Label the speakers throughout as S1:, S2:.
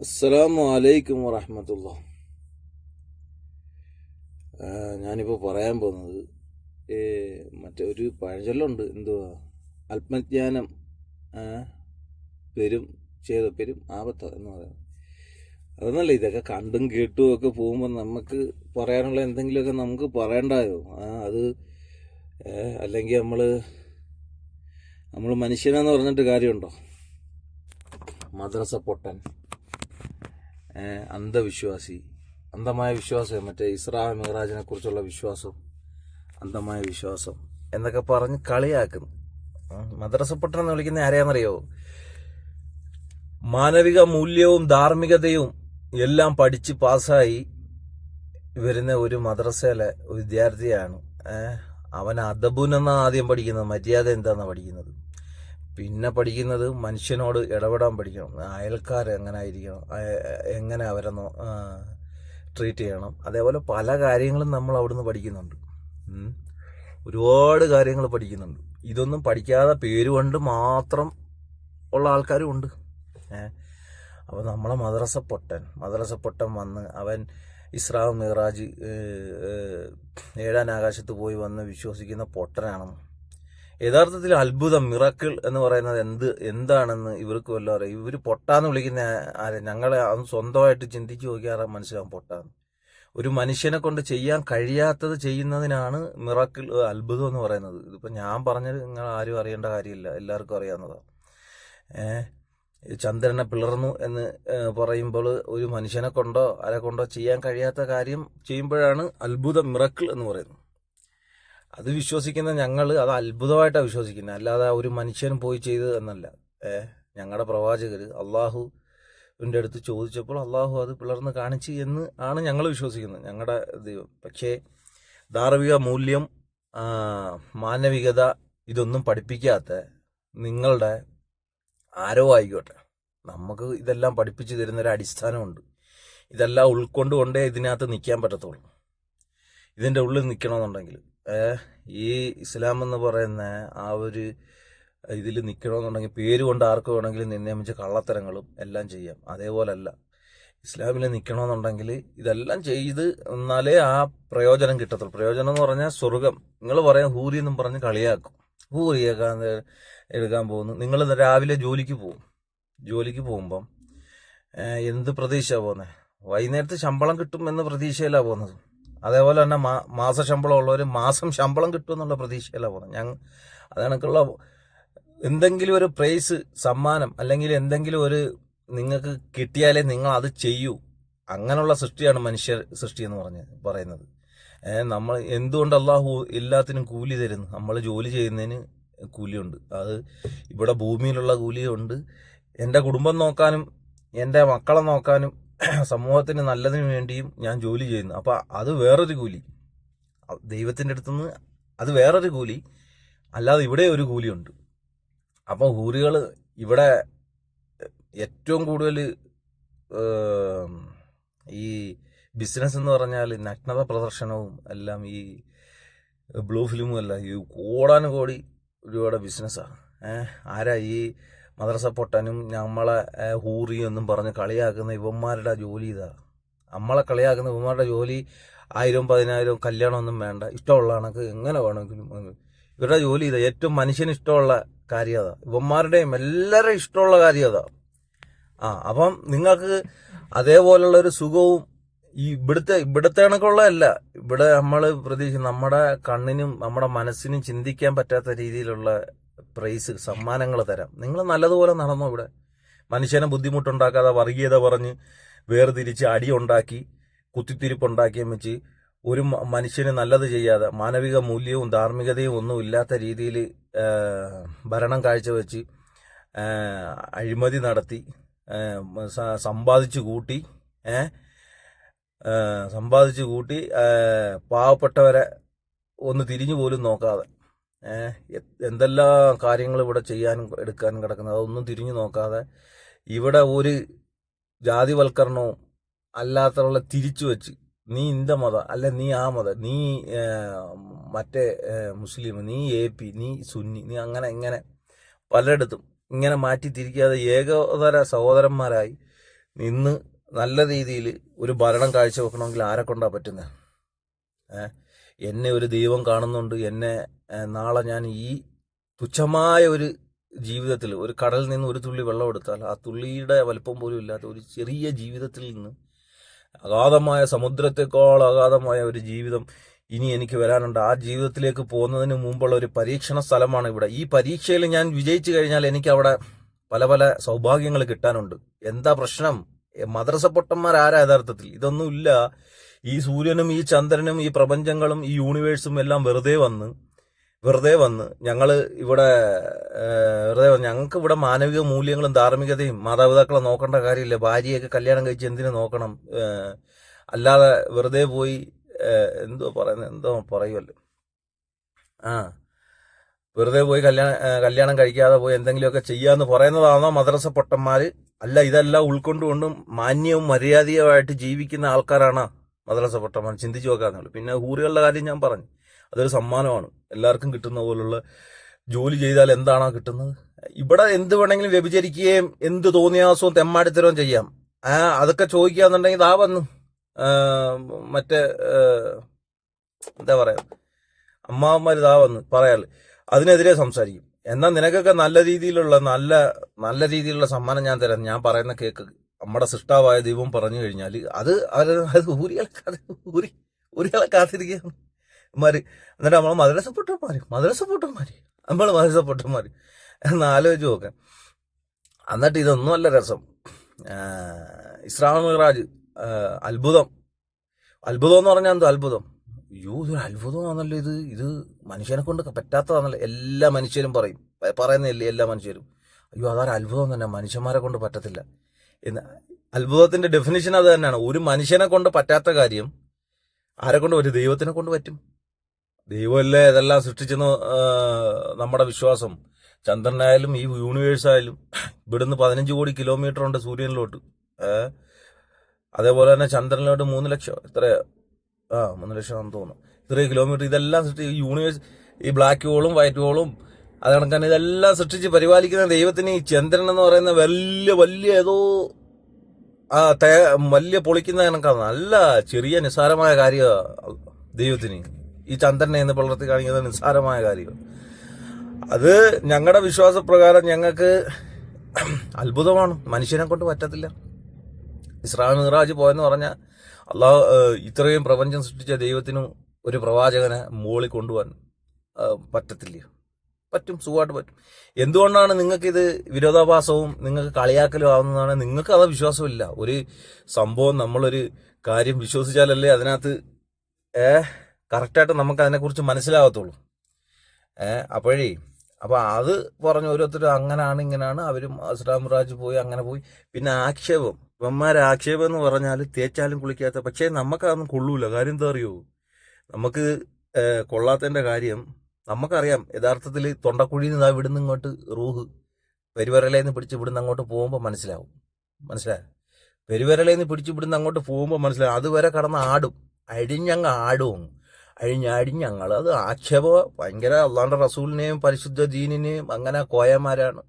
S1: അസ്സലാമു അലൈക്കും വറഹമത്തുള്ള ഞാനിപ്പോൾ പറയാൻ പോകുന്നത് മറ്റേ ഒരു പഴഞ്ചൊല്ലുണ്ട് എന്തുവാ? ആത്മജ്ഞാനം പെരും ചെയ്ത പെരും ആപത്ത എന്ന് പറയുന്നത്. അതൊന്നല്ല ഇതൊക്കെ കണ്ടും കേട്ടും ഒക്കെ പോകുമ്പോൾ നമുക്ക് പറയാനുള്ള എന്തെങ്കിലുമൊക്കെ നമുക്ക് പറയണ്ടായോ? അത് അല്ലെങ്കിൽ നമ്മൾ നമ്മൾ മനുഷ്യനെന്ന് പറഞ്ഞിട്ട് കാര്യമുണ്ടോ? മദ്രസ പൊട്ടൻ. അന്ധവിശ്വാസി. അന്ധമായ വിശ്വാസം മറ്റേ ഇസ്രാ മിറാജിനെ കുറിച്ചുള്ള വിശ്വാസം. അന്ധമായ വിശ്വാസം എന്നൊക്കെ പറഞ്ഞ് കളിയാക്കുന്നു. മദ്രസ പട്ടണം എന്ന് വിളിക്കുന്ന ആരെയാണെന്നറിയോ? മാനവിക മൂല്യവും ധാർമ്മികതയും എല്ലാം പഠിച്ച് പാസ്സായി വരുന്ന ഒരു മദ്രസയിലെ വിദ്യാർത്ഥിയാണ്. അവൻ അദബുനെന്നാണ് ആദ്യം പഠിക്കുന്നത് മര്യാദ എന്താണെന്നാണ് പഠിക്കുന്നത്? പിന്നെ പഠിക്കുന്നത് മനുഷ്യനോട് ഇടപെടാൻ പഠിക്കണം. അയൽക്കാർ എങ്ങനെ ആയിരിക്കണം എങ്ങനെ അവരെ ട്രീറ്റ് ചെയ്യണം? അതേപോലെ പല കാര്യങ്ങളും നമ്മൾ അവിടുന്ന് പഠിക്കുന്നുണ്ട്. ഒരുപാട് കാര്യങ്ങൾ പഠിക്കുന്നുണ്ട്. ഇതൊന്നും പഠിക്കാതെ പേരുകൊണ്ട് മാത്രം ഉള്ള ആൾക്കാരും ഉണ്ട്. അപ്പോൾ നമ്മളെ മദ്രസ പൊട്ടൻ മദ്രസ പൊട്ടൻ വന്ന് അവൻ ഇസ്രാ മിറാജ് ഏഹ്, ഏഹ്, ഏഴാം ആകാശത്ത് പോയി വന്ന് വിശ്വസിക്കുന്ന പൊട്ടനാണ് യഥാർത്ഥത്തിൽ അത്ഭുതം മിറക്കിൾ എന്ന് പറയുന്നത് എന്ത് എന്താണെന്ന് ഇവർക്ക് വല്ലതും അറിയാം. ഇവർ പൊട്ടാന്ന് വിളിക്കുന്ന ആരെ? ഞങ്ങളെ അത് സ്വന്തമായിട്ട് ചിന്തിച്ച് നോക്കിയാൽ മനസ്സിലാവും പൊട്ടാന്ന്. ഒരു മനുഷ്യനെ കൊണ്ട് ചെയ്യാൻ കഴിയാത്തത് ചെയ്യുന്നതിനാണ് മിറക്കിൾ അത്ഭുതം എന്ന് പറയുന്നത്. ഇതിപ്പോൾ ഞാൻ പറഞ്ഞത് നിങ്ങൾ ആരും അറിയേണ്ട കാര്യമില്ല. എല്ലാവർക്കും അറിയാവുന്നതാണ്. ചന്ദ്രനെ പിളർന്നു എന്ന് പറയുമ്പോൾ ഒരു മനുഷ്യനെ കൊണ്ടോ ആരെ കൊണ്ടോ ചെയ്യാൻ കഴിയാത്ത കാര്യം ചെയ്യുമ്പോഴാണ് അത്ഭുതം മിറക്കിൾ എന്ന് പറയുന്നത്. അത് വിശ്വസിക്കുന്ന ഞങ്ങൾ അത് അത്ഭുതമായിട്ടാണ് വിശ്വസിക്കുന്നത് അല്ലാതെ ഒരു മനുഷ്യൻ പോയി ചെയ്തത് എന്നല്ല. ഏ ഞങ്ങളുടെ പ്രവാചകർ അള്ളാഹുവിന്റെ അടുത്ത് ചോദിച്ചപ്പോൾ അള്ളാഹു അത് പിളർന്ന് കാണിച്ച് എന്ന് ആണ് ഞങ്ങൾ വിശ്വസിക്കുന്നത് ഞങ്ങളുടെ ദൈവം പക്ഷേ ധാർമ്മിക മൂല്യം മാനവികത ഇതൊന്നും പഠിപ്പിക്കാത്ത നിങ്ങളുടെ ആരോ ആയിക്കോട്ടെ. നമുക്ക് ഇതെല്ലാം പഠിപ്പിച്ചു തരുന്നൊരു അടിസ്ഥാനമുണ്ട്. ഇതെല്ലാം ഉൾക്കൊണ്ടുകൊണ്ടേ ഇതിനകത്ത് നിൽക്കാൻ പറ്റത്തുള്ളൂ. ഇതിന്റെ ഉള്ളിൽ നിൽക്കണമെന്നുണ്ടെങ്കിൽ ഏഹ് ഈ ഇസ്ലാം എന്ന് പറയുന്ന ആ ഒരു ഇതിൽ നിൽക്കണമെന്നുണ്ടെങ്കിൽ പേര് കൊണ്ട് ആർക്ക് വേണമെങ്കിലും നിയമിച്ച കള്ളത്തരങ്ങളും എല്ലാം ചെയ്യാം. അതേപോലല്ല. ഇസ്ലാമിൽ നിൽക്കണമെന്നുണ്ടെങ്കിൽ ഇതെല്ലാം ചെയ്ത് എന്നാലേ ആ പ്രയോജനം കിട്ടത്തുള്ളൂ. പ്രയോജനം എന്ന് പറഞ്ഞാൽ സ്വർഗം. നിങ്ങൾ പറയാം ഹൂരി എന്നും പറഞ്ഞ് കളിയാക്കും. ഹൂറിയൊക്കെ എടുക്കാൻ പോകുന്നു. നിങ്ങൾ രാവിലെ ജോലിക്ക് പോകും. ജോലിക്ക് പോകുമ്പം എന്ത് പ്രതീക്ഷ പോകുന്നത് വൈകുന്നേരത്ത് ശമ്പളം കിട്ടും എന്ന പ്രതീക്ഷയിലാണ് പോകുന്നത്. അതേപോലെ തന്നെ മാ മാസ ശമ്പളം ഉള്ളവർ മാസം ശമ്പളം കിട്ടും എന്നുള്ള പ്രതീക്ഷയിലാണ് പോകുന്നത് ഞങ്ങൾ അതണക്കുള്ള എന്തെങ്കിലും ഒരു പ്രൈസ് സമ്മാനം അല്ലെങ്കിൽ എന്തെങ്കിലും ഒരു നിങ്ങൾക്ക് കിട്ടിയാലേ നിങ്ങൾ അത് ചെയ്യൂ. അങ്ങനെയുള്ള സൃഷ്ടിയാണ് മനുഷ്യ സൃഷ്ടി എന്ന് പറഞ്ഞ് പറയുന്നത്. നമ്മൾ എന്തുകൊണ്ട് അള്ളാഹു എല്ലാത്തിനും കൂലി തരുന്നു? നമ്മൾ ജോലി ചെയ്യുന്നതിന് കൂലിയുണ്ട്. അത് ഇവിടെ ഭൂമിയിലുള്ള കൂലിയുണ്ട്. എന്റെ കുടുംബം നോക്കാനും എന്റെ മക്കളെ നോക്കാനും സമൂഹത്തിന് നല്ലതിന് വേണ്ടിയും ഞാൻ ജോലി ചെയ്യുന്നു. അപ്പോൾ അത് വേറൊരു കൂലി. ദൈവത്തിന്റെ അടുത്തുനിന്ന് അത് വേറൊരു കൂലി. അല്ലാതെ ഇവിടെ ഒരു കൂലിയുണ്ട്. അപ്പോൾ ഹൂറികൾ ഇവിടെ ഏറ്റവും കൂടുതൽ ഈ ബിസിനസ് എന്ന് പറഞ്ഞാൽ നഗ്നത പ്രദർശനവും എല്ലാം ഈ ബ്ലൂ ഫിലിമും അല്ല ഈ കോടാനുകോടി രൂപയുടെ ബിസിനസ്സാണ്. ഏഹ് ആരാ ഈ മദ്രസ പൊട്ടനും നമ്മളെ ഏഹ്, ഹൂറി എന്നും പറഞ്ഞ് കളിയാക്കുന്ന ഇവന്മാരുടെ ജോലി ഇതാ. നമ്മളെ കളിയാക്കുന്ന ഇവന്മാരുടെ ജോലി ആയിരം പതിനായിരം കല്യാണമൊന്നും വേണ്ട. ഇഷ്ടമുള്ള കണക്ക് എങ്ങനെ വേണമെങ്കിലും ഇവരുടെ ജോലി ഇതാ. ഏറ്റവും മനുഷ്യന് ഇഷ്ടമുള്ള കാര്യം അതാ. ഇവന്മാരുടെയും എല്ലാവരുടെയും ഇഷ്ടമുള്ള കാര്യം അതാ. ആ അപ്പം നിങ്ങൾക്ക് അതേപോലുള്ള ഒരു സുഖവും ഈ ഇവിടുത്തെ ഇവിടുത്തെ കണക്കുള്ളതല്ല ഇവിടെ നമ്മൾ പ്രതീക്ഷിക്കും നമ്മുടെ കണ്ണിനും നമ്മുടെ മനസ്സിനും ചിന്തിക്കാൻ പറ്റാത്ത രീതിയിലുള്ള പ്രൈസ് സമ്മാനങ്ങൾ തരാം. നിങ്ങൾ നല്ലതുപോലെ നടന്നോ ഇവിടെ? മനുഷ്യനെ ബുദ്ധിമുട്ടുണ്ടാക്കാതെ വർഗീയത പറഞ്ഞ് വേർതിരിച്ച് അടിയുണ്ടാക്കി കുത്തിത്തിരിപ്പുണ്ടാക്കിയും വെച്ച് ഒരു മനുഷ്യന് നല്ലത് ചെയ്യാതെ മാനവിക മൂല്യവും ധാർമ്മികതയും ഒന്നും ഇല്ലാത്ത രീതിയിൽ ഭരണം കാഴ്ചവെച്ച് അഴിമതി നടത്തി സമ്പാദിച്ചു കൂട്ടി സമ്പാദിച്ചു കൂട്ടി പാവപ്പെട്ടവരെ ഒന്ന് തിരിഞ്ഞു പോലും നോക്കാതെ എന്തെല്ലാം കാര്യങ്ങൾ ഇവിടെ ചെയ്യാനും എടുക്കാനും കിടക്കുന്നത്? അതൊന്നും തിരിഞ്ഞു നോക്കാതെ ഇവിടെ ഒരു ജാതിവൽക്കരണവും അല്ലാത്തുള്ള തിരിച്ചു വെച്ച് നീ ഇന്ത മത അല്ല നീ ആ മത നീ ഏഹ്, മറ്റേ മുസ്ലിം നീ എ പി നീ സുന്നി നീ അങ്ങനെ ഇങ്ങനെ പലയിടത്തും ഇങ്ങനെ മാറ്റി തിരിക്കാതെ ഏകോദര സഹോദരന്മാരായി നിന്ന് നല്ല രീതിയിൽ ഒരു ഭരണം കാഴ്ചവെക്കണമെങ്കിൽ ആരെ കൊണ്ടാ പറ്റുന്നത് ഏ എന്നെ ഒരു ദൈവം കാണുന്നുണ്ട്. എന്നെ നാളെ ഞാൻ ഈ തുച്ഛമായ ഒരു ജീവിതത്തിൽ ഒരു കടലിൽ നിന്ന് ഒരു തുള്ളി വെള്ളം എടുത്താൽ ആ തുള്ളിയുടെ വലിപ്പം പോലും ഇല്ലാത്ത ഒരു ചെറിയ ജീവിതത്തിൽ നിന്ന് അഗാധമായ സമുദ്രത്തെക്കാൾ അഗാധമായ ഒരു ജീവിതം ഇനി എനിക്ക് വരാനുണ്ട്. ആ ജീവിതത്തിലേക്ക് പോകുന്നതിന് മുമ്പുള്ള ഒരു പരീക്ഷണ സ്ഥലമാണ് ഇവിടെ. ഈ പരീക്ഷയിൽ ഞാൻ വിജയിച്ചു കഴിഞ്ഞാൽ എനിക്ക് അവിടെ പല പല സൗഭാഗ്യങ്ങൾ കിട്ടാനുണ്ട്. എന്താ പ്രശ്നം? മദ്രസ പൊട്ടന്മാരാരാ യഥാർത്ഥത്തിൽ? ഇതൊന്നുമില്ല. ഈ സൂര്യനും ഈ ചന്ദ്രനും ഈ പ്രപഞ്ചങ്ങളും ഈ യൂണിവേഴ്സും എല്ലാം വെറുതെ വന്ന് വെറുതെ വന്ന് ഞങ്ങൾ ഇവിടെ വെറുതെ വന്ന് ഞങ്ങൾക്ക് ഇവിടെ മാനവിക മൂല്യങ്ങളും ധാർമ്മികതയും മാതാപിതാക്കളെ നോക്കേണ്ട കാര്യമില്ല. ഭാര്യയൊക്കെ കല്യാണം കഴിച്ച് എന്തിനു നോക്കണം? അല്ലാതെ വെറുതെ പോയി എന്തോ പറയുന്നത് എന്തോ പറയുമല്ലോ ആ വെറുതെ പോയി കല്യാണം കല്യാണം കഴിക്കാതെ പോയി എന്തെങ്കിലുമൊക്കെ ചെയ്യാന്ന് പറയുന്നതാണോ മദ്രസ പൊട്ടന്മാര്? അല്ല ഇതെല്ലാം ഉൾക്കൊണ്ടുകൊണ്ടും മാന്യവും മര്യാദയുമായിട്ട് ജീവിക്കുന്ന ആൾക്കാരാണ്? മദ്രസ പൊട്ടന്മാർ ചിന്തിച്ചു നോക്കാന്നുള്ളു പിന്നെ ഹൂറികളുടെ കാര്യം ഞാൻ പറഞ്ഞു. അതൊരു സമ്മാനമാണ്. എല്ലാവർക്കും കിട്ടുന്ന പോലുള്ള ജോലി ചെയ്താൽ എന്താണോ കിട്ടുന്നത്? ഇവിടെ എന്ത് വേണമെങ്കിലും വ്യഭിചരിക്കുകയും എന്ത് തോന്നിയാസവും തെമ്മാടിത്തരവും ചെയ്യാം. അതൊക്കെ ചോദിക്കുകയെന്നുണ്ടെങ്കിൽ ആ വന്നു. മറ്റേ എന്താ പറയാ? അമ്മാവന്മാർ ഇതാ വന്ന് പറയാൽ. അതിനെതിരെ സംസാരിക്കും. എന്നാൽ നിനക്കൊക്കെ നല്ല രീതിയിലുള്ള നല്ല നല്ല രീതിയിലുള്ള സമ്മാനം ഞാൻ തരാം. ഞാൻ പറയുന്ന കേക്ക് നമ്മുടെ സൃഷ്ടാവായ ദൈവം പറഞ്ഞു കഴിഞ്ഞാൽ അത് അവർ അത് ഊരികളെ ഊരി ഊരികളെ കാത്തിരിക്കുകയാണ് മാര് എന്നിട്ട് നമ്മളെ മദ്രസ പൊട്ടന്മാര് മദ്രസ പൊട്ടന്മാര് നമ്മൾ മദ്രസ എന്ന് ആലോചിച്ച് നോക്കാം. എന്നിട്ട് ഇതൊന്നും അല്ല രസം. ആ, അത്ഭുതം. അത്ഭുതം എന്ന് പറഞ്ഞാൽ എന്തോ അത്ഭുതം? അയ്യോ ഇതൊരു അത്ഭുതമാണല്ലോ ഇത്. ഇത് മനുഷ്യനെ കൊണ്ട് പറ്റാത്തതാണല്ലോ. എല്ലാ മനുഷ്യരും പറയും പറയുന്നില്ലേ എല്ലാ മനുഷ്യരും. അയ്യോ അതൊരു അത്ഭുതം തന്നെ. മനുഷ്യന്മാരെ കൊണ്ട് പറ്റത്തില്ല. അത്ഭുതത്തിന്റെ ഡെഫിനിഷൻ അത് തന്നെയാണ്. ഒരു മനുഷ്യനെ കൊണ്ട് പറ്റാത്ത കാര്യം ആരെ കൊണ്ട് ഒരു ദൈവത്തിനെ കൊണ്ട് പറ്റും. ദൈവമല്ലേ ഇതെല്ലാം സൃഷ്ടിച്ചെന്ന് നമ്മുടെ വിശ്വാസം. ചന്ദ്രനായാലും ഈ യൂണിവേഴ്സ് ആയാലും ഇവിടുന്ന് പതിനഞ്ച് കോടി കിലോമീറ്റർ ഉണ്ട് സൂര്യനിലോട്ട്. അതേപോലെ തന്നെ ചന്ദ്രനിലോട്ട് മൂന്ന് ലക്ഷം എത്രയാ ആ മൂന്ന് ലക്ഷം ആണെന്ന് തോന്നുന്നു. ഇത്രയും കിലോമീറ്റർ ഇതെല്ലാം സൃഷ്ടി യൂണിവേഴ്സ് ഈ ബ്ലാക്ക് ഹോളും വൈറ്റ് ഹോളും അത് കണക്കാൻ ഇതെല്ലാം സൃഷ്ടിച്ച് പരിപാലിക്കുന്ന ദൈവത്തിന് ഈ ചന്ദ്രൻ എന്ന് പറയുന്ന വലിയ വലിയ ഏതോ ആ തേ വലിയ പൊളിക്കുന്ന കണക്കാണ്. നല്ല ചെറിയ നിസ്സാരമായ കാര്യ ദൈവത്തിന്. ഈ ചന്ദ്രനെ എന്ന് പിളർത്തി കാണിക്കുന്ന നിസ്സാരമായ കാര്യം അത് ഞങ്ങളുടെ വിശ്വാസപ്രകാരം ഞങ്ങൾക്ക് അത്ഭുതമാണ്. മനുഷ്യനെ കൊണ്ട് പറ്റത്തില്ല. ഇസ്രാ മിറാജ് പോയെന്ന് പറഞ്ഞാൽ അള്ളാഹ് ഇത്രയും പ്രപഞ്ചം സൃഷ്ടിച്ച ദൈവത്തിനും ഒരു പ്രവാചകനെ മുകളിൽ കൊണ്ടുപോകാൻ പറ്റത്തില്ല. പറ്റും സുഖമായിട്ട് പറ്റും. എന്തുകൊണ്ടാണ് നിങ്ങൾക്ക് ഇത് വിരോധാഭാസവും നിങ്ങൾക്ക് കളിയാക്കലും ആവുന്നതാണ്? നിങ്ങൾക്ക് അത് വിശ്വാസമില്ല ഒരു സംഭവം നമ്മളൊരു കാര്യം വിശ്വസിച്ചാലല്ലേ അതിനകത്ത് കറക്റ്റായിട്ട് നമുക്ക് അതിനെക്കുറിച്ച് മനസ്സിലാകത്തുള്ളൂ അപ്പോഴേ അപ്പൊ അത് പറഞ്ഞ ഓരോരുത്തരും അങ്ങനാണ് ഇങ്ങനാണ്. അവരും അസ്ലാം റാജ് പോയി അങ്ങനെ പോയി. പിന്നെ ആക്ഷേപം. ഇവന്മാരെ ആക്ഷേപം എന്ന് പറഞ്ഞാൽ തേച്ചാലും കുളിക്കാത്ത പക്ഷേ നമുക്കതൊന്നും കൊള്ളൂല. കാര്യം എന്താ അറിയോ? നമുക്ക് കൊള്ളാത്തതിന്റെ കാര്യം നമുക്കറിയാം യഥാർത്ഥത്തിൽ തൊണ്ടക്കുഴിയിൽ നിന്ന് ഇവിടുന്ന് ഇങ്ങോട്ട് റൂഹ് പെരുവരലേന്ന് പിടിച്ച് ഇവിടുന്ന് അങ്ങോട്ട് പോകുമ്പോൾ മനസ്സിലാവും. മനസ്സിലായോ? പെരുവരലേന്ന് പിടിച്ച് ഇവിടുന്ന് അങ്ങോട്ട് പോകുമ്പോൾ മനസ്സിലാവും. അതുവരെ കടന്ന് ആടും. അഴിഞ്ഞങ്ങ് ആടും. അഴിഞ്ഞഴിഞ്ഞങ്ങൾ അത് ആക്ഷേപ ഭയങ്കര അള്ളാണ്ട റസൂലിനെയും പരിശുദ്ധ ദീനിനെയും അങ്ങനെ കോയമാരാണ്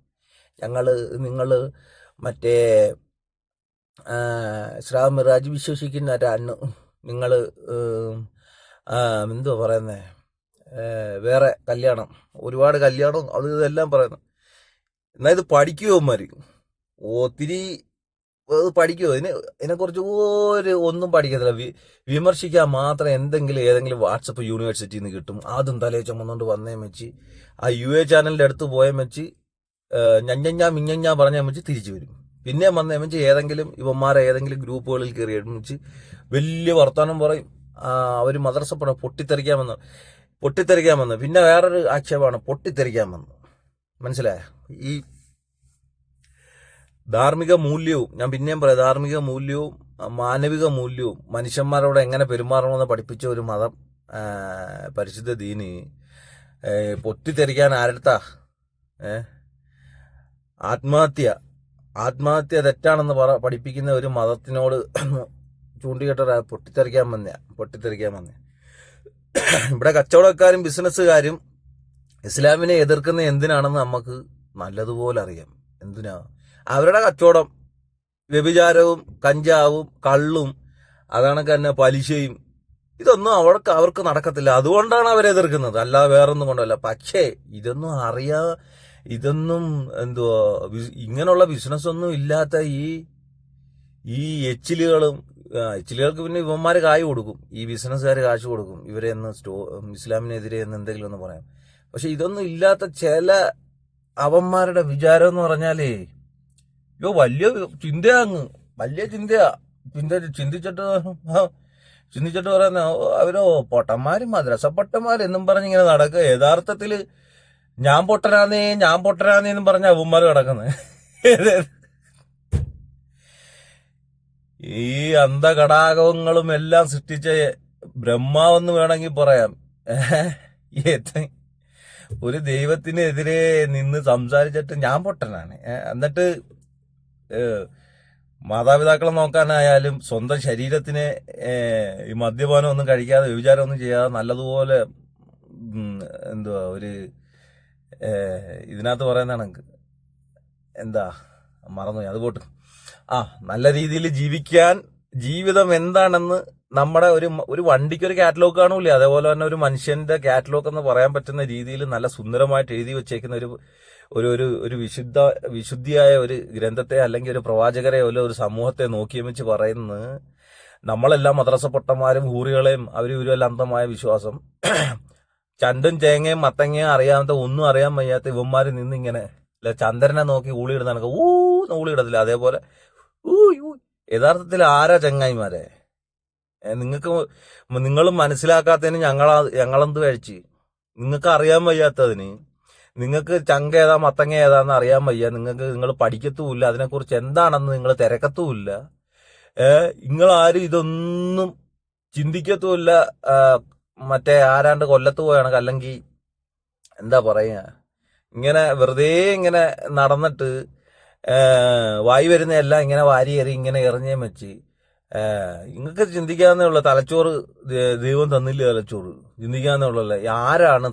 S1: ഞങ്ങൾ നിങ്ങൾ മറ്റേ ശ്രാ മിറാജ് വിശ്വസിക്കുന്നവരാണ് നിങ്ങൾ എന്തുവാ പറയുന്നേ? ഏ, വേറെ കല്യാണം. ഒരുപാട് കല്യാണം അത് ഇതെല്ലാം പറയുന്നു. എന്നാ ഇത് പഠിക്കുമോ അവന്മാര് ഒത്തിരി പഠിക്കുമോ ഇതിനെ ഇതിനെക്കുറിച്ച് ഒരു ഒന്നും പഠിക്കത്തില്ല. വിമർശിക്കാൻ മാത്രം എന്തെങ്കിലും ഏതെങ്കിലും വാട്സപ്പ് യൂണിവേഴ്സിറ്റിയിൽ നിന്ന് കിട്ടും. ആദ്യം തലേ ചുമന്നുകൊണ്ട് വന്നേ വെച്ച് ആ യു എ ചാനലിന്റെ അടുത്ത് പോയ വെച്ച് ഞഞ്ഞ മിഞ്ഞ പറഞ്ഞ വെച്ച് തിരിച്ചു വരും. പിന്നെ വന്നേ വെച്ച് ഏതെങ്കിലും ഇവന്മാരെ ഏതെങ്കിലും ഗ്രൂപ്പുകളിൽ കയറി വെച്ച് വലിയ വർത്തമാനം പറയും. അവർ മദ്രസപ്പട പൊട്ടിത്തെറിക്കാൻ വന്നു പിന്നെ വേറൊരു ആക്ഷേപമാണ് പൊട്ടിത്തെറിക്കാൻ വന്നു മനസ്സിലായ? ഈ ധാർമ്മിക മൂല്യവും ഞാൻ പിന്നെയും പറയാം ധാർമ്മിക മൂല്യവും മാനവിക മൂല്യവും മനുഷ്യന്മാരോട് എങ്ങനെ പെരുമാറണമെന്ന് പഠിപ്പിച്ച ഒരു മതം പരിശുദ്ധ ദീനി പൊട്ടിത്തെറിക്കാൻ ആരെടുത്താ? ഏ? ആത്മഹത്യ. ആത്മഹത്യ തെറ്റാണെന്ന് പറ പഠിപ്പിക്കുന്ന ഒരു മതത്തിനോട് ചൂണ്ടിക്കെട്ടൊരാ പൊട്ടിത്തെറിക്കാൻ വന്ന പൊട്ടിത്തെറിക്കാൻ വന്ന ഇവിടെ കച്ചവടക്കാരും ബിസിനസ്സുകാരും ഇസ്ലാമിനെ എതിർക്കുന്ന എന്തിനാണെന്ന് നമുക്ക് നല്ലതുപോലെ അറിയാം. എന്തിനാ? അവരുടെ കച്ചവടം വ്യഭിചാരവും കഞ്ചാവും കള്ളും അതാണൊക്കെ തന്നെ പലിശയും ഇതൊന്നും അവർക്ക് അവർക്ക് നടക്കത്തില്ല. അതുകൊണ്ടാണ് അവരെ എതിർക്കുന്നത്. അല്ലാതെ വേറൊന്നും കൊണ്ടല്ല. പക്ഷേ ഇതൊന്നും അറിയാ ഇതൊന്നും എന്തുവാ ഇങ്ങനെയുള്ള ബിസിനസ്സൊന്നും ഇല്ലാത്ത ഈ ഈ എച്ചിലുകളും എച്ചിലുകൾക്ക് പിന്നെ ഇവന്മാര് കായ് കൊടുക്കും. ഈ ബിസിനസ്സുകാർ കാശ് കൊടുക്കും. ഇവരെ എന്ന് സ്റ്റോ ഇസ്ലാമിനെതിരെ എന്ന് എന്തെങ്കിലും ഒന്ന് പറയാം. പക്ഷെ ഇതൊന്നും ഇല്ലാത്ത ചില അവന്മാരുടെ വിചാരം എന്ന് പറഞ്ഞാലേ യോ വലിയ ചിന്തയാ അങ്ങ്. വലിയ ചിന്തയാ. ചിന്ത ചിന്തിച്ചിട്ട് ചിന്തിച്ചിട്ട് പറയുന്ന അവരോ പൊട്ടന്മാര് മദ്രസ പൊട്ടന്മാരെന്നും പറഞ്ഞ് ഇങ്ങനെ നടക്കുക. യഥാർത്ഥത്തിൽ ഞാൻ പൊട്ടനാന്നേ ഞാൻ പൊട്ടനാന്നേ എന്നും പറഞ്ഞ അവന്മാർ കിടക്കുന്നത് ഈ അന്ധകടാകങ്ങളും എല്ലാം സൃഷ്ടിച്ച ബ്രഹ്മാവെന്ന് വേണമെങ്കിൽ പറയാം? ഒരു ദൈവത്തിനെതിരെ നിന്ന് സംസാരിച്ചിട്ട് ഞാൻ പൊട്ടനാണ്? എന്നിട്ട് മാതാപിതാക്കളെ നോക്കാനായാലും സ്വന്തം ശരീരത്തിന് ഈ മദ്യപാനം ഒന്നും കഴിക്കാതെ വ്യഭിചാരം ചെയ്യാതെ നല്ലതുപോലെ എന്തുവാ ഒരു ഇതിനകത്ത് പറയുന്നതാണ് എന്താ? മറന്നു അത് പോട്ട്. ആ നല്ല രീതിയിൽ ജീവിക്കാൻ ജീവിതം എന്താണെന്ന് നമ്മുടെ ഒരു ഒരു വണ്ടിക്ക് ഒരു കാറ്റലോഗ് കാണൂലേ അതേപോലെ തന്നെ ഒരു മനുഷ്യന്റെ കാറ്റലോഗ് എന്ന് പറയാൻ പറ്റുന്ന രീതിയിൽ നല്ല സുന്ദരമായിട്ട് എഴുതി വെച്ചേക്കുന്ന ഒരു ഒരു ഒരു ഒരു വിശുദ്ധ വിശുദ്ധിയായ ഒരു ഗ്രന്ഥത്തെ അല്ലെങ്കിൽ ഒരു പ്രവാചകരെ അല്ല ഒരു സമൂഹത്തെ നോക്കിയും വെച്ച് പറയുന്നത് നമ്മളെല്ലാം മദ്രസ പൊട്ടന്മാരും ഹൂറികളെയും അവരും ഇവരും എല്ലാം അന്ധമായ വിശ്വാസം ചണ്ടും ചേങ്ങയും മത്തങ്ങയും അറിയാത്ത ഒന്നും അറിയാൻ വയ്യാത്ത ഇവന്മാര് നിന്ന് ഇങ്ങനെ ചന്ദ്രനെ നോക്കി ഊളിയിടുന്ന ഊന്ന് ഊളിയിടത്തില്ല അതേപോലെ. യഥാർത്ഥത്തിൽ ആരാ ചങ്ങായിമാരെ? നിങ്ങൾക്ക് നിങ്ങൾ മനസ്സിലാക്കാത്തതിന് ഞങ്ങളാ ഞങ്ങളെന്ത് കഴിച്ച്? നിങ്ങൾക്ക് അറിയാൻ വയ്യാത്തതിന്? നിങ്ങൾക്ക് ചങ്ക ഏതാ മത്തങ്ങ ഏതാന്ന് അറിയാൻ വയ്യ? നിങ്ങൾക്ക് നിങ്ങൾ പഠിക്കത്തുമില്ല. അതിനെക്കുറിച്ച് എന്താണെന്ന് നിങ്ങൾ തിരക്കത്തുമില്ല. നിങ്ങൾ ആരും ഇതൊന്നും ചിന്തിക്കത്തുമില്ല. മറ്റേ ആരാണ്ട് കൊല്ലത്ത് പോയാണ് അല്ലെങ്കിൽ എന്താ പറയുക? ഇങ്ങനെ വെറുതെ ഇങ്ങനെ നടന്നിട്ട് വായി വരുന്ന എല്ലാം ഇങ്ങനെ വാരി എറി ഇങ്ങനെ എറിഞ്ഞേ വെച്ച് നിങ്ങൾക്ക് ചിന്തിക്കാന്നേ ഉള്ളു തലച്ചോറ് ദൈവം തന്നില്ല തലച്ചോറ്? ചിന്തിക്കാന്നേ ഉള്ളല്ലേ? ആരാണ്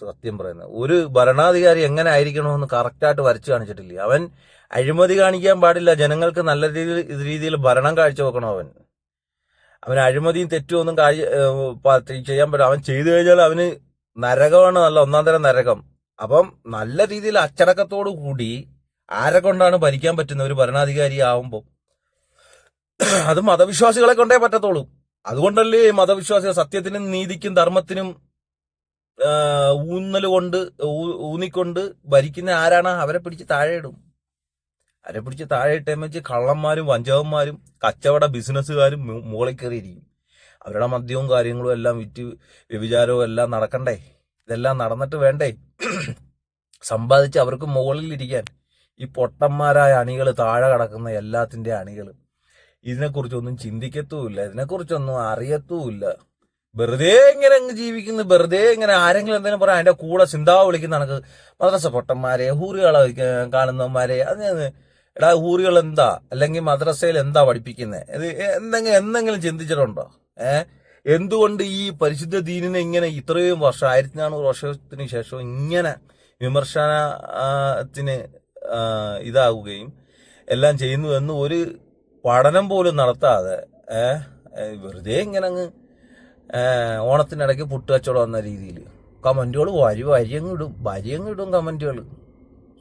S1: സത്യം പറയുന്നത്? ഒരു ഭരണാധികാരി എങ്ങനെ ആയിരിക്കണമെന്ന് കറക്റ്റായിട്ട് വരച്ചു കാണിച്ചിട്ടില്ല? അവൻ അഴിമതി കാണിക്കാൻ പാടില്ല ജനങ്ങൾക്ക് നല്ല രീതിയിൽ രീതിയിൽ ഭരണം കാഴ്ചവെക്കണം അവൻ? അവൻ അഴിമതിയും തെറ്റും ഒന്നും കാഴ്ച ചെയ്യാൻ പറ്റും അവൻ ചെയ്തു കഴിഞ്ഞാൽ അവന് നരകമാണ് നല്ല ഒന്നാം തരം നരകം. അപ്പം നല്ല രീതിയിൽ അച്ചടക്കത്തോടു കൂടി ആരെ കൊണ്ടാണ് ഭരിക്കാൻ പറ്റുന്ന ഒരു ഭരണാധികാരി ആവുമ്പോൾ അത് മതവിശ്വാസികളെ കൊണ്ടേ പറ്റത്തുള്ളൂ. അതുകൊണ്ടല്ലേ മതവിശ്വാസികൾ സത്യത്തിനും നീതിക്കും ധർമ്മത്തിനും ഊന്നൽ കൊണ്ട് ഊന്നിക്കൊണ്ട് ഭരിക്കുന്ന ആരാണ്? അവരെ പിടിച്ച് താഴെ ഇടും. അവരെ പിടിച്ച് താഴെ ഇട്ടേന്ന് വെച്ച് കള്ളന്മാരും വഞ്ചകന്മാരും കച്ചവട ബിസിനസ്സുകാരും മുകളിൽ കയറിയിരിക്കും. അവരുടെ മദ്യവും കാര്യങ്ങളും എല്ലാം വിറ്റ് വ്യഭിചാരവും എല്ലാം നടക്കണ്ടേ? ഇതെല്ലാം നടന്നിട്ട് വേണ്ടേ? സമ്പാദിച്ച് അവർക്ക് മുകളിൽ ഇരിക്കാൻ. ഈ പൊട്ടന്മാരായ അണികൾ താഴെ കിടക്കുന്ന എല്ലാത്തിന്റെ അണികൾ ഇതിനെക്കുറിച്ചൊന്നും ചിന്തിക്കത്തുമില്ല. ഇതിനെക്കുറിച്ചൊന്നും അറിയത്തുമില്ല. വെറുതെ ഇങ്ങനെ അങ്ങ് ജീവിക്കുന്നു. വെറുതെ ഇങ്ങനെ ആരെങ്കിലും എന്തെങ്കിലും പറയാം അതിന്റെ കൂടെ ചിന്താവ് വിളിക്കുന്ന കണക്ക്. മദ്രസ പൊട്ടന്മാരെ ഹൂറികളെ കാണുന്നവന്മാരെ അത് എടാ ഹൂറികൾ എന്താ? അല്ലെങ്കിൽ മദ്രസയിൽ എന്താ പഠിപ്പിക്കുന്നത് ഇത് എന്തെങ്കിലും എന്തെങ്കിലും ചിന്തിച്ചിട്ടുണ്ടോ? ഏഹ് എന്തുകൊണ്ട് ഈ പരിശുദ്ധ ദീനിനെ ഇങ്ങനെ ഇത്രയും വർഷം ആയിരത്തി നാനൂറ് വർഷത്തിന് ശേഷം ഇങ്ങനെ വിമർശനത്തിന് ആ, ഇതാവുകയും എല്ലാം ചെയ്യുന്നു എന്ന് ഒരു പഠനം പോലും നടത്താതെ വെറുതെ ഇങ്ങനെ അങ്ങ് ഓണത്തിനിടയ്ക്ക് പുട്ട് കച്ചവടം വന്ന രീതിയിൽ കമന്റുകൾ വരി വരി അങ്ങ് ഇടും വരി അങ്ങ് ഇടും കമന്റുകൾ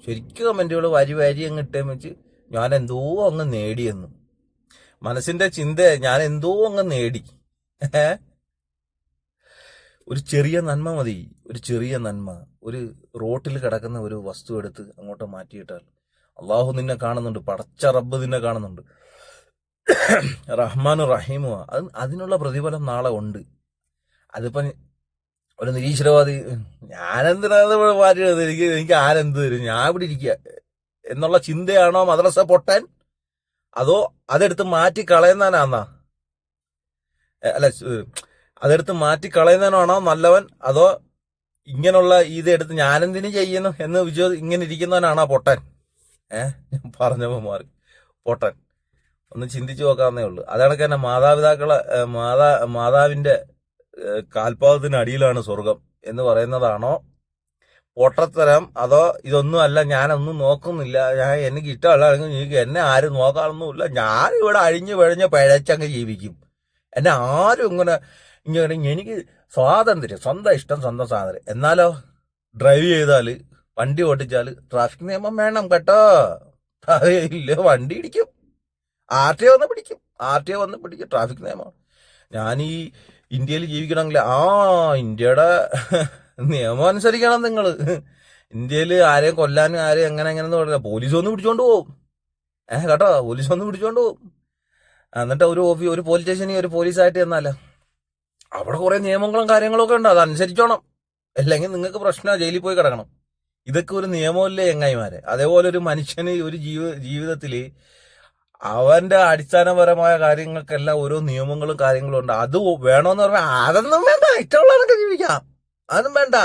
S1: ശരിക്കും കമന്റുകൾ വരി വരി അങ്ങ് ഇട്ടേം വെച്ച് ഞാൻ എന്തോ അങ്ങ് നേടിയെന്ന്. മനസ്സിന്റെ ചിന്ത ഞാൻ എന്തോ അങ്ങ് നേടി. ഏ? ഒരു ചെറിയ നന്മ മതി. ഒരു ചെറിയ നന്മ. ഒരു റോട്ടിൽ കിടക്കുന്ന ഒരു വസ്തു എടുത്ത് അങ്ങോട്ട് മാറ്റിയിട്ടാൽ. അള്ളാഹു നിന്നെ കാണുന്നുണ്ട്. പടച്ച റബ്ബ് നിന്നെ കാണുന്നുണ്ട്. റഹ്മാനു റഹീമു അത് അതിനുള്ള പ്രതിഫലം നാളെ ഉണ്ട്. അതിപ്പം ഒരു നിരീശ്വരവാദി ഞാനെന്തിനാ മാറ്റിയത് എനിക്ക് എനിക്ക് ആരെന്ത് തരും? ഞാൻ ഇവിടെ ഇരിക്കുക എന്നുള്ള ചിന്തയാണോ മദ്രസ പൊട്ടാൻ? അതോ അതെടുത്ത് മാറ്റി കളയുന്നതിനാന്നാ അല്ല അതെടുത്ത് മാറ്റി കളയുന്നതിനാണോ നല്ലവൻ? അതോ ഇങ്ങനെയുള്ള ഇത് എടുത്ത് ഞാനെന്തിനു ചെയ്യുന്നു എന്ന് വിചോ ഇങ്ങനെ ഇരിക്കുന്നവനാണോ പൊട്ടൻ? ഏഹ് പറഞ്ഞപ്പോ മാറി. പൊട്ടൻ. ഒന്ന് ചിന്തിച്ചു നോക്കാവുന്നേ ഉള്ളൂ. അതാണ് തന്നെ മാതാപിതാക്കളെ മാതാ മാതാവിന്റെ കാൽപാദത്തിന് അടിയിലാണ് സ്വർഗം എന്ന് പറയുന്നതാണോ പൊട്ടത്തരം? അതോ ഇതൊന്നും അല്ല ഞാനൊന്നും നോക്കുന്നില്ല. ഞാൻ എനിക്ക് ഇഷ്ടമല്ലെങ്കിൽ എനിക്ക് എന്നെ ആരും നോക്കാനൊന്നുമില്ല ഞാൻ ഇവിടെ അഴിഞ്ഞു പിഴഞ്ഞ് പിഴച്ചങ്ങ് ജീവിക്കും. എന്നെ ആരും ഇങ്ങനെ ഇങ്ങനെ എനിക്ക് സ്വാതന്ത്ര്യം സ്വന്തം ഇഷ്ടം സ്വന്തം സ്വാതന്ത്ര്യം എന്നാലോ? ഡ്രൈവ് ചെയ്താൽ വണ്ടി ഓടിച്ചാൽ ട്രാഫിക് നിയമം വേണം കേട്ടോ. ഇല്ല വണ്ടി ഇടിക്കും. ആർ ടി ഒ വന്ന് പിടിക്കും. ആർ ടി ഒ വന്ന് പിടിക്കും ട്രാഫിക് നിയമം. ഞാൻ ഈ ഇന്ത്യയിൽ ജീവിക്കണമെങ്കിൽ ആ ഇന്ത്യയുടെ നിയമം അനുസരിക്കണം നിങ്ങൾ ഇന്ത്യയിൽ ആരെയും കൊല്ലാനും ആരെയും എങ്ങനെ എങ്ങനെ പറയില്ല പോലീസ് വന്ന് പിടിച്ചോണ്ട് പോകും ഏഹ് കേട്ടോ? പോലീസ് വന്ന് പിടിച്ചോണ്ട് പോകും എന്നിട്ട് ഒരു ഓഫീസ് ഒരു പോലീസ് സ്റ്റേഷനിൽ ഒരു പോലീസായിട്ട് ചെന്നാലോ? അവിടെ കുറെ നിയമങ്ങളും കാര്യങ്ങളും ഒക്കെ ഉണ്ട് അതനുസരിച്ചോണം അല്ലെങ്കിൽ നിങ്ങൾക്ക് പ്രശ്നം ജയിലിൽ പോയി കിടക്കണം. ഇതൊക്കെ ഒരു നിയമമല്ലേ എങ്ങായിമാരെ അതേപോലെ ഒരു മനുഷ്യന് ഒരു ജീവ ജീവിതത്തിൽ അവന്റെ അടിസ്ഥാനപരമായ കാര്യങ്ങൾക്കെല്ലാം ഓരോ നിയമങ്ങളും കാര്യങ്ങളും ഉണ്ട്. അത് വേണമെന്ന് പറഞ്ഞാൽ അതൊന്നും വേണ്ട. ഇഷ്ടമുള്ളവർക്ക് ജീവിക്കാം. അതും വേണ്ട.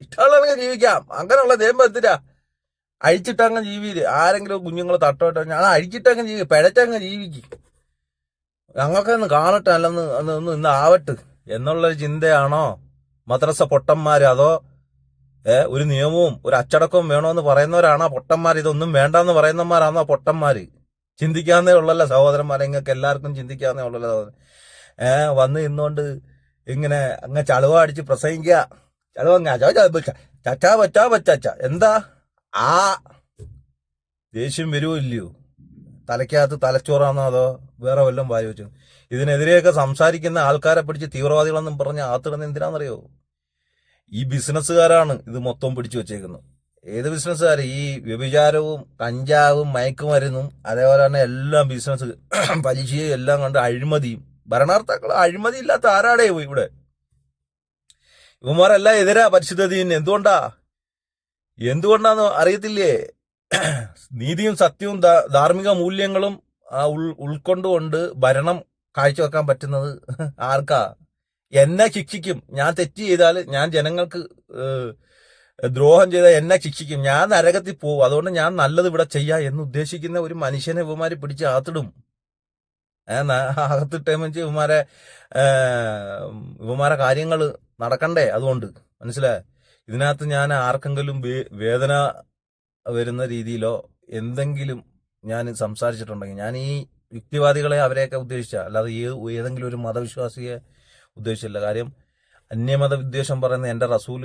S1: ഇഷ്ടമുള്ളവർക്ക് ജീവിക്കാം. അങ്ങനെയുള്ള നിയമം എന്തിനാ? അഴിച്ചിട്ടങ്ങ് ജീവിയിൽ ആരെങ്കിലും കുഞ്ഞുങ്ങൾ തട്ടോട്ടോ ഞാൻ അഴിച്ചിട്ടങ്ങ് ജീവി പിഴച്ചങ്ങ് ജീവിക്കും. ഞങ്ങൾക്കൊന്ന് കാണട്ടെ അല്ലെന്ന് ഒന്ന് ഇന്ന് ആവട്ട്. എന്നുള്ളൊരു ചിന്തയാണോ? മദ്രസ പൊട്ടന്മാർ അതോ ഒരു നിയമവും ഒരു അച്ചടക്കവും വേണമെന്ന് പറയുന്നവരാണോ പൊട്ടന്മാർ ഇതൊന്നും വേണ്ട എന്ന് പറയുന്നവന്മാരാണോ പൊട്ടന്മാര്? ചിന്തിക്കാന്നേ ഉള്ളല്ലോ സഹോദരന്മാരെ? നിങ്ങൾക്ക് എല്ലാവർക്കും ചിന്തിക്കാന്നേ ഉള്ളല്ലോ സഹോദരൻ? ഏർ വന്ന് ഇന്നുകൊണ്ട് ഇങ്ങനെ അങ്ങ് ചളവ അടിച്ച് പ്രസംഗിക്കുക ചളവ ചച്ചാ ബച്ചാച്ച എന്താ? ആ ദേഷ്യം വരുമോ ഇല്ലയോ? തലയ്ക്കകത്ത് തലച്ചോറാണോ അതോ വേറെ വല്ലതും വാരി വെച്ചു? ഇതിനെതിരെയൊക്കെ സംസാരിക്കുന്ന ആൾക്കാരെ പിടിച്ച് തീവ്രവാദികളെന്നും പറഞ്ഞ് ആത്തിടുന്ന എന്തിനാണെന്നറിയോ ഈ ബിസിനസ്സുകാരാണ് ഇത് മൊത്തം പിടിച്ചു വെച്ചേക്കുന്നത്. ഏത് ബിസിനസ്സുകാർ ഈ വ്യഭിചാരവും കഞ്ചാവും മയക്കുമരുന്നും അതേപോലെ തന്നെ എല്ലാം ബിസിനസ് പലിശയും എല്ലാം കണ്ട് അഴിമതിയും. ഭരണാർത്ഥാക്കൾ അഴിമതി ഇല്ലാത്ത ആരാടേ ഇവിടെ? ഇവന്മാരെല്ലാം എതിരാ പരിശുദ്ധതീന് എന്തുകൊണ്ടാ? എന്തുകൊണ്ടാന്ന് അറിയത്തില്ലേ? നീതിയും സത്യവും ധാർമ്മിക മൂല്യങ്ങളും ഉൾക്കൊണ്ടുകൊണ്ട് ഭരണം കാഴ്ചവെക്കാൻ പറ്റുന്നത് ആർക്കാ? എന്നെ ശിക്ഷിക്കും. ഞാൻ തെറ്റ് ചെയ്താൽ ഞാൻ ജനങ്ങൾക്ക് ദ്രോഹം ചെയ്താൽ എന്നെ ശിക്ഷിക്കും. ഞാൻ നരകത്തിൽ പോകും അതുകൊണ്ട് ഞാൻ നല്ലത് ഇവിടെ ചെയ്യാ എന്ന് ഉദ്ദേശിക്കുന്ന ഒരു മനുഷ്യനെ ഇവമാരെ പിടിച്ച് ആത്തിടും. അകത്തിട്ടേ വെച്ച് ഇവമാരെ ഇവമാരെ കാര്യങ്ങൾ നടക്കണ്ടേ അതുകൊണ്ട്. മനസ്സിലായ? ഇതിനകത്ത് ഞാൻ ആർക്കെങ്കിലും വേദന വരുന്ന രീതിയിലോ എന്തെങ്കിലും ഞാൻ സംസാരിച്ചിട്ടുണ്ടെങ്കിൽ ഞാൻ ഈ യുക്തിവാദികളെ അവരെയൊക്കെ ഉദ്ദേശിച്ച. അല്ലാതെ ഏത് ഏതെങ്കിലും ഒരു മതവിശ്വാസിയെ ഉദ്ദേശിച്ചില്ല. കാര്യം അന്യമത വിദ്വേഷം പറയുന്ന എന്റെ റസൂൽ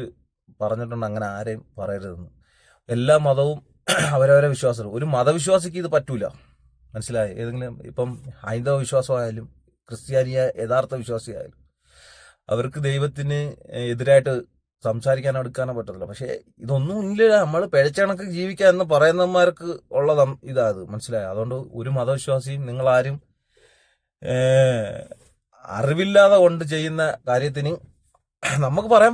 S1: പറഞ്ഞിട്ടുണ്ട് അങ്ങനെ ആരെയും പറയരുതെന്ന്. എല്ലാ മതവും അവരവരെ വിശ്വാസം ഒരു മതവിശ്വാസിക്ക് ഇത് പറ്റൂല. മനസ്സിലായി? ഏതെങ്കിലും ഇപ്പം ഹൈന്ദവ വിശ്വാസമായാലും ക്രിസ്ത്യാനിയ യഥാർത്ഥ വിശ്വാസിയായാലും അവർക്ക് ദൈവത്തിന് എതിരായിട്ട് സംസാരിക്കാനോ എടുക്കാനോ പറ്റത്തില്ല. പക്ഷേ ഇതൊന്നും ഇല്ല. നമ്മൾ പിഴച്ചണക്ക് ജീവിക്കുക എന്ന് പറയുന്നവന്മാർക്ക് ഉള്ള ഇതാത് ഇതാ മനസ്സിലായോ? അതുകൊണ്ട് ഒരു മതവിശ്വാസിയും നിങ്ങളാരും അറിവില്ലാതെ കൊണ്ട് ചെയ്യുന്ന കാര്യത്തിന് നമുക്ക് പറയാൻ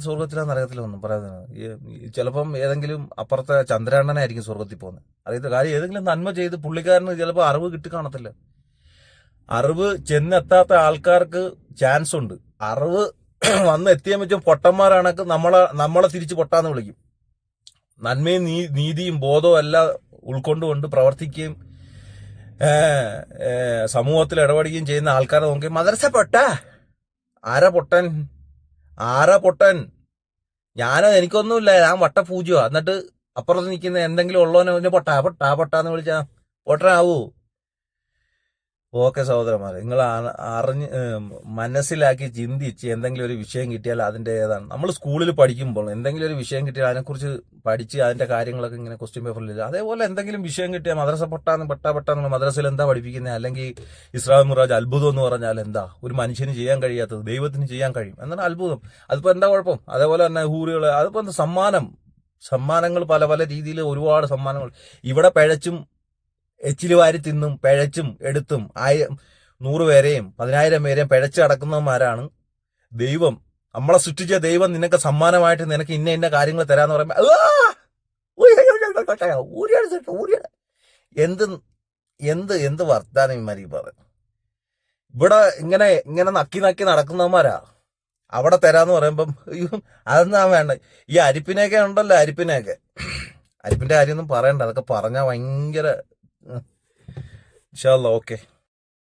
S1: സ്വർഗത്തിലാന്ന് അറിയത്തില്ല ഒന്നും പറയാതെ ചിലപ്പം ഏതെങ്കിലും അപ്പുറത്തെ ചന്ദ്രാണ്ടനായിരിക്കും സ്വർഗത്തിൽ പോകുന്നത്. അറിയത്തില്ല കാര്യം ഏതെങ്കിലും നന്മ ചെയ്ത് പുള്ളിക്കാരന് ചിലപ്പോൾ അറിവ് കിട്ടി കാണത്തില്ല. അറിവ് ചെന്നെത്താത്ത ആൾക്കാർക്ക് ചാൻസ് ഉണ്ട് അറിവ് വന്ന് എത്തിയ വെച്ചും പൊട്ടന്മാരാണക്ക് നമ്മളെ നമ്മളെ തിരിച്ച് പൊട്ടാന്ന് വിളിക്കും. നന്മയും നീതിയും ബോധവും എല്ലാം ഉൾക്കൊണ്ടുകൊണ്ട് പ്രവർത്തിക്കുകയും സമൂഹത്തിൽ ഇടപെടുകയും ചെയ്യുന്ന ആൾക്കാരെ നോക്കി മദർസ പൊട്ട? ആരാ പൊട്ടൻ? ആരാ പൊട്ടൻ? ഞാനോ എനിക്കൊന്നുമില്ല ഞാൻ വട്ട പൂജ്യോ എന്നിട്ട് അപ്പുറത്ത് നിൽക്കുന്ന എന്തെങ്കിലും ഉള്ളവനെ പൊട്ടാ പൊട്ടാ പൊട്ടാന്ന് വിളിച്ചാ പൊട്ടനാവൂ ഓക്കെ സഹോദരന്മാർ നിങ്ങൾ അറിഞ്ഞ് മനസ്സിലാക്കി ചിന്തിച്ച് എന്തെങ്കിലും ഒരു വിഷയം കിട്ടിയാൽ അതിന്റെ ഏതാണ്? നമ്മൾ സ്കൂളിൽ പഠിക്കുമ്പോൾ എന്തെങ്കിലും ഒരു വിഷയം കിട്ടിയാൽ അതിനെക്കുറിച്ച് പഠിച്ച് അതിന്റെ കാര്യങ്ങളൊക്കെ ഇങ്ങനെ ക്വസ്റ്റ്യൻ പേപ്പറിൽ. അതേപോലെ എന്തെങ്കിലും വിഷയം കിട്ടിയാൽ മദ്രസ പൊട്ടാന്ന് പെട്ടാ പെട്ടാന്ന് മദ്രസയിൽ എന്താ പഠിപ്പിക്കുന്നത് അല്ലെങ്കിൽ ഇസ്ലാം മുറാജ് അത്ഭുതം എന്ന് പറഞ്ഞാൽ എന്താ? ഒരു മനുഷ്യന് ചെയ്യാൻ കഴിയാത്തത് ദൈവത്തിന് ചെയ്യാൻ കഴിയും. എന്നാണ് അത്ഭുതം. അതിപ്പോൾ എന്താ കുഴപ്പം? അതേപോലെ തന്നെ ഹൂറികൾ അതിപ്പോൾ എന്താ സമ്മാനം? സമ്മാനങ്ങൾ പല പല രീതിയിൽ ഒരുപാട് സമ്മാനങ്ങൾ. ഇവിടെ പിഴച്ചും എച്ചിൽ വാരി തിന്നും പിഴച്ചും എടുത്തും ആയിരം നൂറ് പേരെയും പതിനായിരം പേരെയും പിഴച്ച് അടക്കുന്നവന്മാരാണ് ദൈവം. നമ്മളെ സൃഷ്ടിച്ച ദൈവം നിനക്ക് സമ്മാനമായിട്ട് നിനക്ക് ഇന്ന ഇന്ന കാര്യങ്ങൾ തരാന്ന് പറയുമ്പോൾ. എന്ത് എന്ത് എന്ത് വർത്താനം ഇമാരി പറയും ഇവിടെ ഇങ്ങനെ ഇങ്ങനെ നക്കി നക്കി നടക്കുന്നവന്മാരാ. അവിടെ തരാന്ന് പറയുമ്പം അയ്യോ അതെന്താ വേണ്ട? ഈ അരിപ്പിനെയൊക്കെ ഉണ്ടല്ലോ അരിപ്പിനെയൊക്കെ. അരിപ്പിന്റെ കാര്യമൊന്നും പറയണ്ട അതൊക്കെ പറഞ്ഞാൽ ഭയങ്കര ഇൻഷാല്ല ഓക്കെ